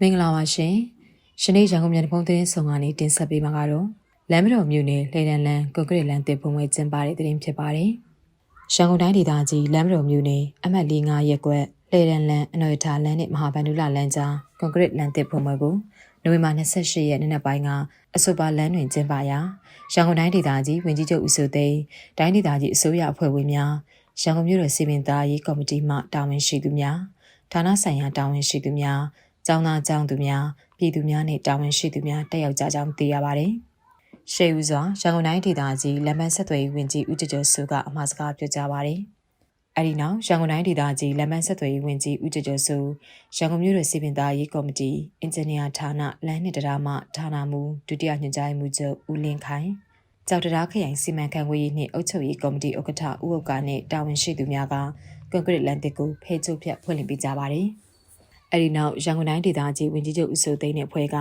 မင်္ဂလာပါရှင်။ရှနေ့ရန်ကုန်မြို့တပုံသတင်းဆောင်ကနေတင်ဆက်ပေးမှာကတော့လမ်းမတော်မြို့နယ်လေတန်လန်ကွန်ကရစ်လမ်းတစ်ပုံဝဲကျင်းပတဲ့သတင်းဖြစ်ပါတယ်။ရန်ကုန်တိုင်းဒေသကြီးလမ်းမတော်မြို့နယ်အမှတ်၄၅ရပ်ကွက်လေတန်လန်အနော်ရထာလမ်းနဲ့မဟာဗန္ဓုလလမ်းကြားကွန်ကရစ်လမ်းတစ်ပုံဝဲကိုနိုဝင်ဘာ28ရက်နေ့နက်ပိုင်းကအဆိုပါလမ်းတွင်ကျင်းပရာရန်ကုန်တိုင်းဒေသကြီးဝင်ကြီးချုပ်ဦးစိုးသိန်းတိုင်းဒေသကြီးအစိုးရအဖွဲ့ဝင်များရန်ကုန်မြို့တော်စီမံသားရေးကော်မတီမှတာဝန်ရှိသူများဌာနဆိုင်ရာတာဝန်ရှိသူများ ကျောင်းသားကျောင်းသူများပြည်သူများနဲ့တာဝန်ရှိသူများတက်ရောက်ကြကြောင်းသိရပါတယ်။ရှေးဦးစွာရန်ကုန်တိုင်းဒေသကြီးလမ်းမဆက်သွယ်ရေးဝန်ကြီးဦးကျော်ကျော်စုကအမှားစကားပြောကြားပါတယ်။အဲဒီနောက်ရန်ကုန်တိုင်းဒေသကြီးလမ်းမဆက်သွယ်ရေးဝန်ကြီးဦးကျော်ကျော်စုရန်ကုန်မြို့တော်စီပင်သားရေးကော်မတီအင်ဂျင်နီယာဌာနလမ်းနှင့်တရားမှဌာနမှဒုတိယညွှန်ကြားရေးမှူးချုပ်ဦးလင်းခိုင်ကြောက်တရားခရိုင်စီမံခန့်ခွဲရေးနှင့်အုပ်ချုပ်ရေးကော်မတီဥက္ကဋ္ဌဦးဥက္ကာနဲ့တာဝန်ရှိသူများကကွန်ကရစ်လမ်းတစ်ကိုဖဲချုပ်ဖြတ်ဖွင့်လှစ်ပေးကြပါတယ်။ အဲဒီနောက်ရန်ကုန်တိုင်းဒေသကြီးဝန်ကြီးချုပ်ဦးစိုးသိန်းနဲ့ဖွဲ့က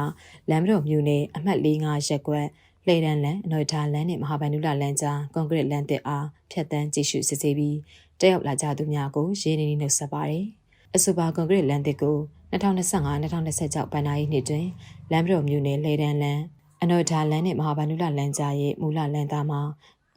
လမ်းမတော်မြို့နယ်အမှတ်၄၅ရပ်ကွက်လှေတန်းလန်အနော်ထားလန်နဲ့မဟာဗန္ဓုလလန်ကြားကွန်ကရစ်လန်တစ်အားဖြတ်တန်းကြည့်ရှုစစ်ဆေးပြီးတက်ရောက်လာကြသူများကိုရင်းနှီးနှုတ်ဆက်ပါတယ်။အဆိုပါကွန်ကရစ်လန်တစ်ကို2025-2026ဘဏ္ဍာရေးနှစ်တွင်လမ်းမတော်မြို့နယ်လှေတန်းလန်အနော်ထားလန်နဲ့မဟာဗန္ဓုလလန်ကြားရဲ့မူလလန်သားမှာ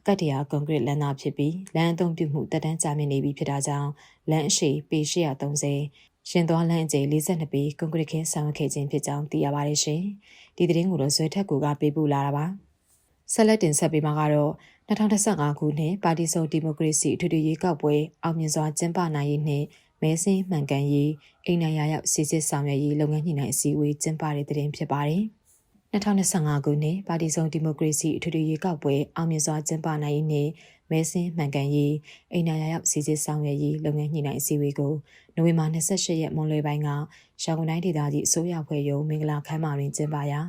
ကတ္တရာကွန်ကရစ်လန်သားဖြစ်ပြီးလမ်းအုံပြုမှုတက်တန်းကြာမြင့်နေပြီဖြစ်တာကြောင့်လမ်းအရှိပေ830 ရှင်သွားလမ်းအကျယ်42ပေကွန်ကရစ်ခင်းဆောင်ခဲ့ခြင်းဖြစ်ကြောင်းသိရပါတယ်ရှင်။ဒီသတင်းကိုတော့ဇွဲထက်ကူကပေးပို့လာတာပါ။ဆက်လက်တင်ဆက်ပေးမှာကတော့2015ခုနှစ်ပါတီစုံဒီမိုကရေစီအထွေထွေရွေးကောက်ပွဲအောင်မြင်စွာကျင်းပနိုင်ရေးနှင့်မဲစင်းမှန်ကန်ရေးအိမ်နိုင်ရရောက်စီစစ်ဆောင်ရွက်ရေးလုပ်ငန်းညှိနှိုင်းအစည်းအဝေးကျင်းပတဲ့တဲ့တင်ဖြစ်ပါတယ်။2025ခုနှစ်ပါတီစုံဒီမိုကရေစီအထွေထွေရွေးကောက်ပွဲအောင်မြင်စွာကျင်းပနိုင်ရေးနှင့် မဲစင်းမှန်ကန်ရေးအိမ်နာရရောက်စီစစ်ဆောင်ရွက်ရေးလုပ်ငန်းညှိနှိုင်းအစည်းအဝေးကိုနိုဝင်ဘာ28ရက်မွန်လွယ်ပိုင်းကရန်ကုန်တိုင်းဒေသကြီးအစိုးရဖွဲ့ရုံးမင်္ဂလာခမ်းမတွင်ကျင်းပရာ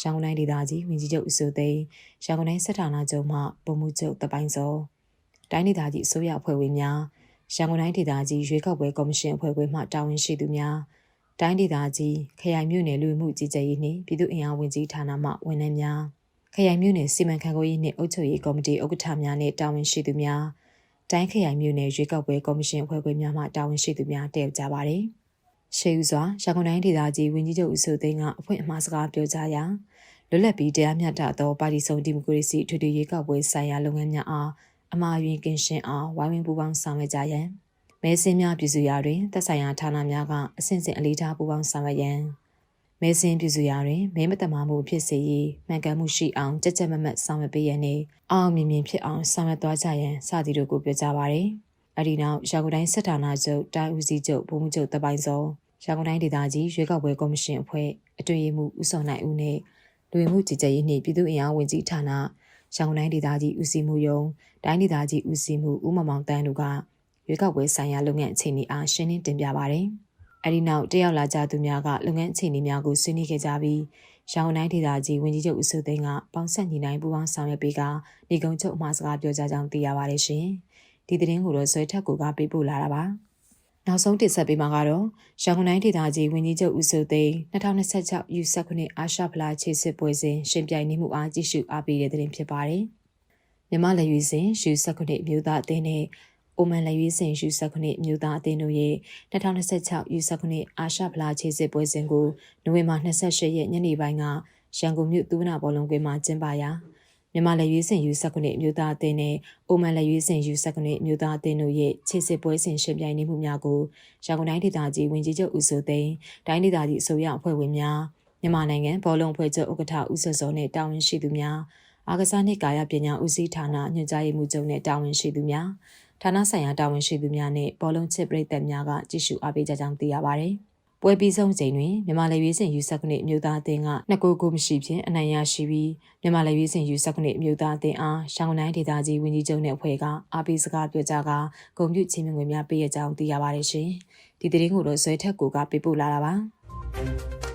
ရန်ကုန်တိုင်းဒေသကြီးဝန်ကြီးချုပ်ဦးစိုးသိန်းရန်ကုန်တိုင်းစစ်ဌာနချုပ်မှပုံမှုချုပ်တပိုင်းစောတိုင်းဒေသကြီးအစိုးရအဖွဲ့ဝင်များရန်ကုန်တိုင်းဒေသကြီးရွေးကောက်ပွဲကော်မရှင်အဖွဲ့ခွဲမှတာဝန်ရှိသူများတိုင်းဒေသကြီးခရိုင်မြို့နယ်လူမှုကြီးကြပ်ရေးနှင့်ပြည်သူ့အင်အားဝန်ကြီးဌာနမှဝန်ထမ်းများ ခရိုင်မြို့နယ်စီမံခန့်ခွဲရေးနှင့်အုပ်ချုပ်ရေးကော်မတီဥက္ကဋ္ဌများနှင့်တာဝန်ရှိသူများတိုင်းခရိုင်မြို့နယ်ရွေးကောက်ပွဲကော်မရှင်အဖွဲ့ခွဲများမှတာဝန်ရှိသူများတက်ရောက်ကြပါသည်။ရှေးဦးစွာရန်ကုန်တိုင်းဒေသကြီးဝန်ကြီးချုပ်ဦးစိုးသိန်းကအဖွင့်အမှားစကားပြောကြားရာလွတ်လပ်ပြီးတရားမျှတသောပါတီစုံဒီမိုကရေစီထွေထွေရွေးကောက်ပွဲဆိုင်ရာလုပ်ငန်းများအားအမှားယွင်းကင်းရှင်းအောင်ဝိုင်းဝန်းပူးပေါင်းဆောင်ရွက်ကြရန်မဲစင်းများပြည်စုရာတွင်သက်ဆိုင်ရာဌာနများကအစဉ်စဉ်အလေးထားပူးပေါင်းဆောင်ရွက်ရန် မဲစင်းပြည်စုရာတွင်မဲမတမာမှုဖြစ်စေရေးမှန်ကန်မှုရှိအောင်ကြက်ကြက်မမတ်ဆောင်ရွက်ပေးရန်နှင့်အောင်မြင်မြင်ဖြစ်အောင်ဆောင်ရွက်သွားကြရန်စသည်တို့ကိုပြောကြားပါရယ်။အဒီနောက်ရန်ကုန်တိုင်းစစ်ဌာနချုပ်တိုင်းဦးစီးချုပ်ဗိုလ်မှူးချုပ်တပိုင်းစောရန်ကုန်တိုင်းဒေသကြီးရွေးကောက်ပွဲကော်မရှင်အဖွဲ့အတွင်ရေးမှူးဦးစောနိုင်ဦးနဲ့လူဝင်မှုကြီးကြပ်ရေးနှင့်ပြည်သူ့အင်အားဝန်ကြီးဌာနရန်ကုန်တိုင်းဒေသကြီးဦးစီးမှုယုံတိုင်းဒေသကြီးဦးစီးမှုဦးမမောင်တန်းတို့ကရွေးကောက်ပွဲဆိုင်ရာလုပ်ငန်းအခြေအနေအားရှင်းလင်းတင်ပြပါရတယ်။ အဲဒီနောက်တက်ရောက်လာကြသူများကလုပ်ငန်းအခြေအနေများကိုဆွေးနွေးခဲ့ကြပြီးရန်ကုန်တိုင်းဒေသကြီးဝန်ကြီးချုပ်ဦးစိုးသိန်းကပေါင်းဆက်ညီနိုင်ပူးပေါင်းဆောင်ရွက်ပေးကနေကုံချုပ်အမှားစကားပြောကြားကြောင်းသိရပါတယ်ရှင်။ဒီသတင်းကိုတော့ဆွဲထက်ကိုကပေးပို့လာတာပါ။နောက်ဆုံးတင်ဆက်ပေးမှာကတော့ရန်ကုန်တိုင်းဒေသကြီးဝန်ကြီးချုပ်ဦးစိုးသိန်း2026 U19 အာရှဖလားခြေစစ်ပွဲစဉ်ရှင်ပြိုင်နေမှုအားကြီးစုအားပေးတဲ့သတင်းဖြစ်ပါတယ်။မြမလက်ရွေးစဉ် U19 အမျိုးသားအသင်းနဲ့ အိုမန်လက်ရွေးစင် U19 အမျိုးသားအသင်းတို့ရဲ့2026 U19 အာရှဖလားခြေစစ်ပွဲစဉ်ကိုနိုဝင်ဘာ28ရက်ညနေပိုင်းကရန်ကုန်မြို့သူဝနာဘောလုံးကွင်းမှာကျင်းပရာမြန်မာလက်ရွေးစင် U19 အမျိုးသားအသင်းနဲ့အိုမန်လက်ရွေးစင် U19 အမျိုးသားအသင်းတို့ရဲ့ခြေစစ်ပွဲစဉ်ရှင်ပြိုင်နေမှုများကိုရန်ကုန်တိုင်းဒေသကြီးဝန်ကြီးချုပ်ဦးစိုးသိန်းတိုင်းဒေသကြီးအစိုးရအဖွဲ့ဝင်များမြန်မာနိုင်ငံဘောလုံးအဖွဲ့ချုပ်ဥက္ကဋ္ဌဦးစောစောနဲ့တာဝန်ရှိသူများအာကစားနှင့်ကာယပညာဦးစီးဌာနညွှန်ကြားရေးမှူးချုပ်နဲ့တာဝန်ရှိသူများ ဌာနဆိုင်ရာတာဝန်ရှိသူများနဲ့ဘောလုံးချစ်ပရိသတ်များကကြည့်ရှုအားပေးကြကြောင်းသိရပါတယ်။ပွဲပြီးဆုံးချိန်တွင်မြန်မာလေရွေးစင်ယူဆက်ခုနှစ်အမျိုးသားအသင်းကနှစ်ကိုကိုမရှိဖြင့်အနိုင်ရရှိပြီးမြန်မာလေရွေးစင်ယူဆက်ခုနှစ်အမျိုးသားအသင်းအားရှောင်းနိုင်ဒေသကြီးဝန်ကြီးချုပ်နဲ့အဖွဲ့ကအားပေးစကားပြောကြားကဂုဏ်ပြုချီးမြှင့်ငွေများပေးရကြောင်းသိရပါတယ်ရှင်။ဒီသတင်းကိုတော့ဇွဲထက်ကိုကပေးပို့လာတာပါ။